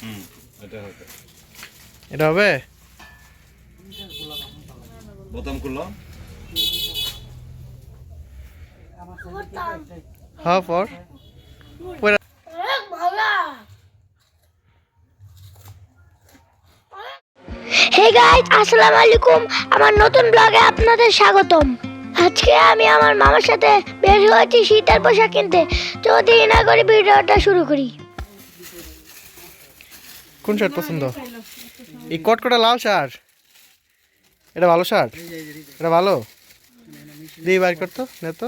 হুম এটা হবে। এটা হবে? বোতাম খুললো? হ্যাঁ হে গাইজ আসসালামু আলাইকুম। আমার নতুন ব্লগে আপনাদের স্বাগতম। আজকে আমি আমার মামার সাথে বের হয়েছি শীতের পোশাক কিনতে। তো দেরি না করে ভিডিওটা শুরু করি। কোন শার্ট পছন্দ? এই কটকটা লাল শার্ট এটা ভালো শার্ট এটা ভালো? দিয়ে বার করতো নে তো।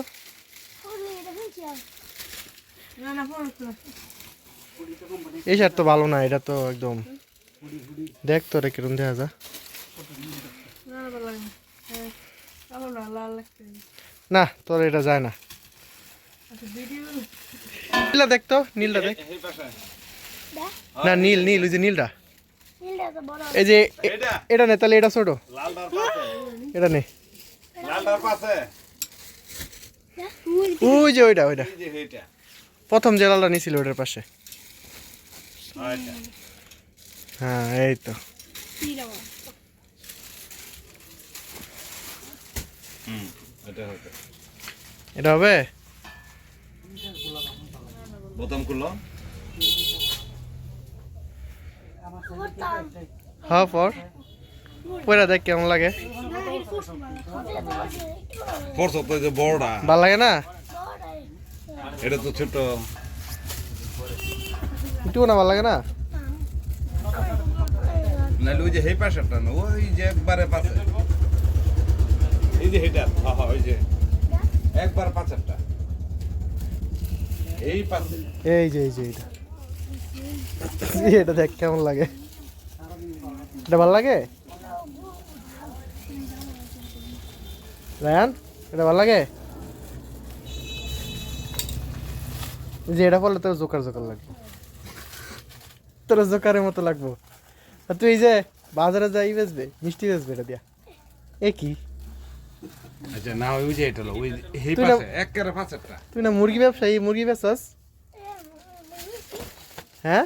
এই শার্ট তো ভালো না, এটা তো একদম। দেখ তো রে কিরম দেখা যা। না, তোর এটা যায় না। নীলটা দেখ তো, নীলটা দেখ। না নীল নীল ওই যে নীলটা। নীলটা তো বড়। এই যে এটা এটা নে তাহলে এটা ছোট। এটা নে। ওই যে ওইটা ওইটা। এই যে এইটা। প্রথম যে লালটা নিছিল ওটার পাশে। হ্যাঁ এই তো। এটা হবে। এটা হবে? বোতাম খুললো হ্যাঁ পর। পরে দেখ কেমন লাগে? পড়ছো তো যে বড়টা ভালো লাগে না? এটা তো ছোট। একটু না ভালো লাগে না? নাহলে ওই যে এই পাশেরটা না ওই যে একবারে পাশে। এই যে হ্যাঁ হ্যাঁ ওই যে একবার পাশেরটা। এই পাশে। এই যে এই যে এটা এটা দেখ কেমন লাগে। এটা ভালো লাগে? রায়ান এটা ভালো লাগে? যে এটা পড়লে তোর জোকার জোকার লাগবে। তোর জোকারের মতো লাগবো। আর তুই যে বাজারে যাই বেচবে মিষ্টি বেচবে এটা দিয়া। এ কি? আচ্ছা না ওই যে এটা ওই না- পাশে একেবারে পাশেরটা। তুই না মুরগি ব্যবসায়ী মুরগি বেচাস হ্যাঁ?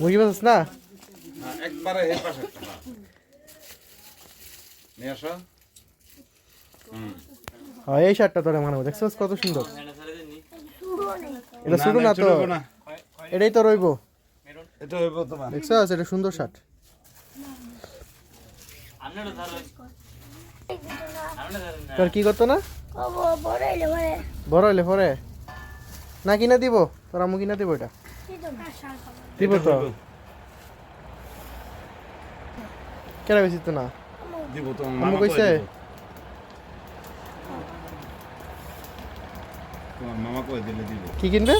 মুরগি বেচাস না? হ্যাঁ, একবারে এই হ্যাঁ। নিয়ে আসো। হ্যাঁ এই শার্টটা তোরে মানাবো দেখছিস কত সুন্দর? এটা শুরু না, তো। এটাই তো রইবো। এটা হইব তোমার। দেখছিস এটা সুন্দর শার্ট। তোর কি করতো না? বড় হইলে পরে। বড় হইলে না কিনা দিব তোর আম্মু কিনা দিব এটা। দিব তো। কেন বেশি তো না? দিব আম্মু মামা? কইছে? মামা কই দিলে দিব। কি কিনবে?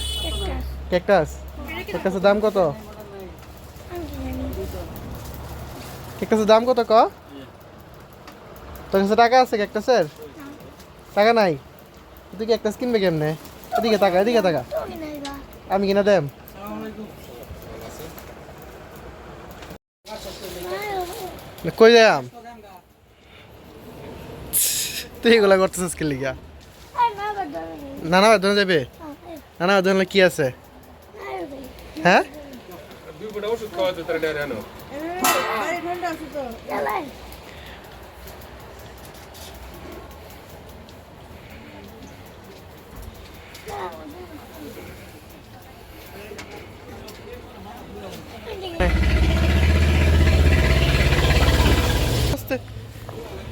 ক্যাকটাস। ক্যাকটাসের দাম কত? ক্যাকটাসের দাম কত ক? তোর কাছে টাকা আছে ক্যাকটাসের? টাকা নাই? তুই ক্যাকটাস কিনবে কেমনে? এদিকে টাকা এদিকে টাকা আমি কিনা দেম। কই যাম তুই এগুলা করতেছিস কি লিগা? নানা ধরে যাবে? নানা ভাই ধরলে কি আছে? হ্যাঁ।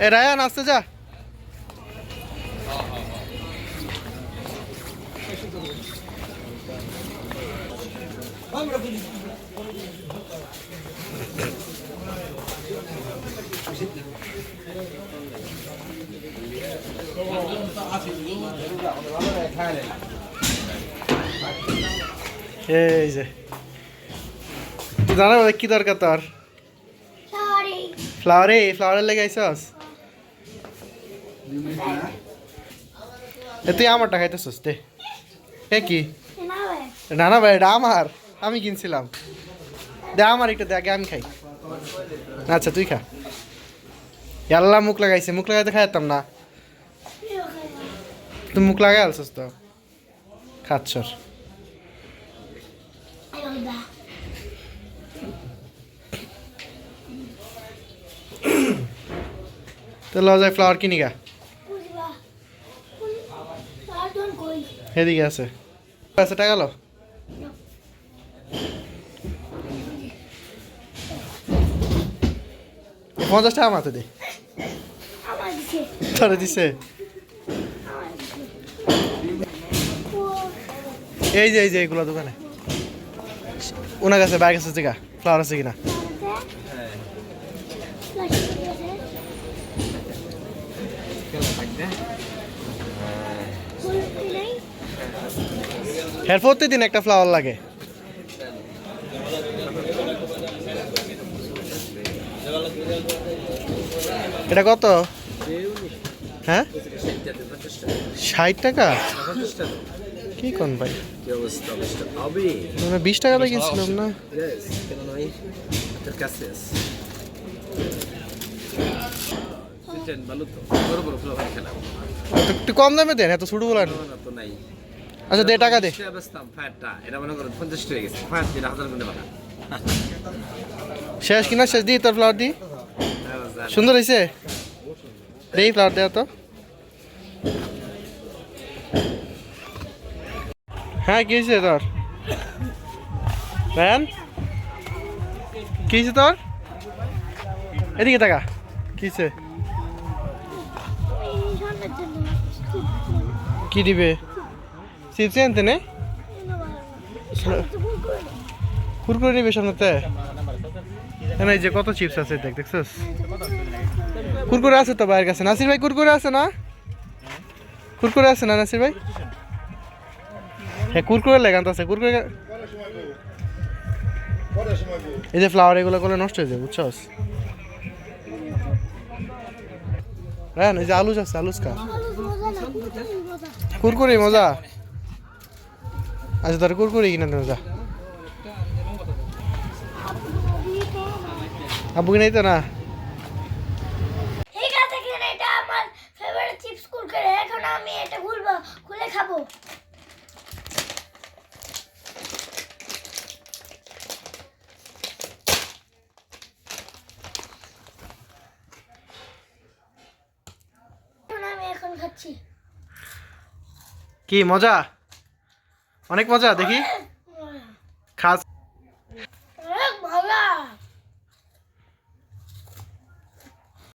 এ রায়ান আসতে যা। এই যে। তুই জানা কি দরকার তোর। ফ্লাওয়ারে ফ্লাওয়ারের লেগে আইসস তুই আমারটা খাইতেছস, দে। এ কি? না না ভাই, এটা আমার। আমি কিনছিলাম। দে, আমার একটু দে, আগে আমি খাই। আচ্ছা তুই খা। আল্লাহ মুখ লাগাইছে। মুখ লাগাইতে খাইতাম না। তুই মুখ লাগাই আলছস তো? খাচ্ছর তো যায় ফ্লাওয়ার কিনি গা বুঝবা আর দন কই এদিকে আছে। আছে, টাকা লো। পঞ্চাশ টাকা মাত্র দে। ধরে দিছে। এই যে এই যে, এগুলো দোকানে। ওনার কাছে ব্যাগ আছে জায়গা। ফ্লাওয়ার আছে কিনা? হ্যাঁ প্রতিদিন একটা ফ্লাওয়ার লাগে। এটা কত? হ্যাঁ? ষাট টাকা? কি কোন ভাই? মানে বিশ টাকা দিয়ে কিনছিলাম না? একটু কম দামে দেন, এত ছোট বলেন না। তো নাই আচ্ছা দে টাকা দে। এটা মনে করো পঞ্চাশ টাকা গেছে। ফায়ার দিন হাজার গুণে শেষ কিনা? শেষ দিই তোর ফ্লাওয়ার দি। সুন্দর হয়েছে দেই ফ্লাওয়ার দেওয়া তো। হ্যাঁ কি হয়েছে তোর? ম্যান কি হয়েছে তোর? এদিকে টাকা কি হয়েছে কি দিবে? চিপস আনতে নে? কুরকুরে নিবে সামনেতে না এই যে কত চিপস আছে দেখ দেখছিস? কুরকুরে আছে তো ভাইয়ের কাছে। নাসির ভাই কুরকুরে আছে না? কুরকুরে আছে না নাসির ভাই? হ্যাঁ কুরকুরে লেগান আছে কুরকুরে এই যে ফ্লাওয়ার এগুলো করলে নষ্ট হয়ে যায় বুঝছস? হ্যাঁ এই যে আলুস আছে আলুস কা। কুরকুরে মজা? আচ্ছা তোর কুরকুরে কিনা দেবো যা। আব্বু কিনে দিত না? ঠিক আছে কিনে এটা আমার ফেভারিট চিপস কুরকুরে। এখন আমি এটা খুলবো খুলে খাব। এখন আমি এখন খাচ্ছি। কি মজা? অনেক মজা দেখি।